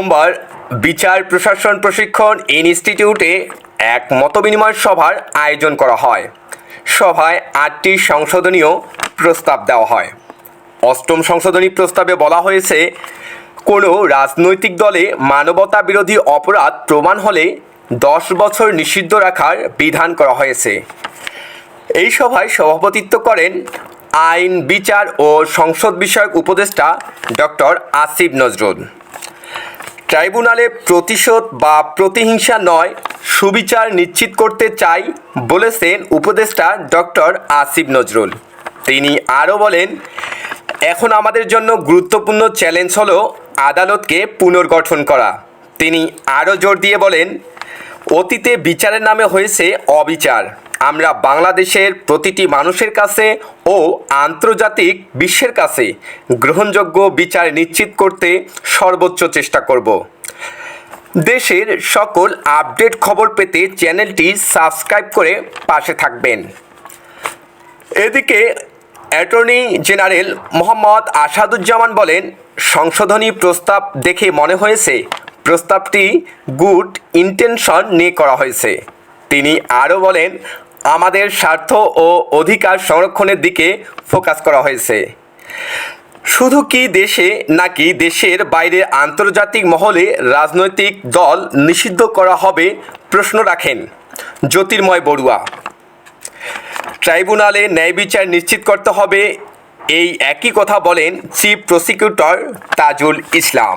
সোমবার বিচার, প্রশাসন, প্রশিক্ষণ, ইনস্টিটিউটে এক মতবিনিময় সভার আয়োজন করা হয়। সভায় আটটি সংশোধনীয় প্রস্তাব দেওয়া হয়। অষ্টম সংশোধনী প্রস্তাবে বলা হয়েছে, কোনো রাজনৈতিক দলে মানবতা বিরোধী অপরাধ প্রমাণ হলে দশ বছর নিষিদ্ধ রাখার বিধান করা হয়েছে। এই সভায় সভাপতিত্ব করেন আইন, বিচার ও সংসদ বিষয়ক উপদেষ্টা ডক্টর আসিফ নজরুল। ট্রাইব্যুনালে প্রতিশোধ বা প্রতিহিংসা নয়, সুবিচার নিশ্চিত করতে চাই বলেছেন উপদেষ্টা ডক্টর আসিফ নজরুল। তিনি আরও বলেন, এখন আমাদের জন্য গুরুত্বপূর্ণ চ্যালেঞ্জ হলো আদালতকে পুনর্গঠন করা। তিনি আরও জোর দিয়ে বলেন, অতীতে বিচারের নামে হয়েছে অবিচার। আমরা বাংলাদেশের প্রতিটি মানুষের কাছে ও আন্তর্জাতিক বিশ্বের কাছে গ্রহণযোগ্য বিচার নিশ্চিত করতে সর্বোচ্চ চেষ্টা করব। দেশের সকল আপডেট খবর পেতে চ্যানেলটি সাবস্ক্রাইব করে পাশে থাকবেন। এদিকে, অ্যাটর্নি জেনারেল মোহাম্মদ আসাদুজ্জামান বলেন, সংশোধনী প্রস্তাব দেখে মনে হয়েছে প্রস্তাবটি গুড ইন্টেনশন নিয়ে করা হয়েছে। তিনি আরও বলেন আমাদের স্বার্থ ও অধিকার সংরক্ষণের দিকে ফোকাস করা হয়েছে। শুধু কি দেশে নাকি দেশের বাইরে আন্তর্জাতিক মহলে রাজনৈতিক দল নিষিদ্ধ করা হবে প্রশ্ন রাখেন জ্যোতির্ময় বড়ুয়া। ট্রাইব্যুনালে ন্যায় বিচার নিশ্চিত করতে হবে, এই একই কথা বলেন চিফ প্রসিকিউটর তাজুল ইসলাম।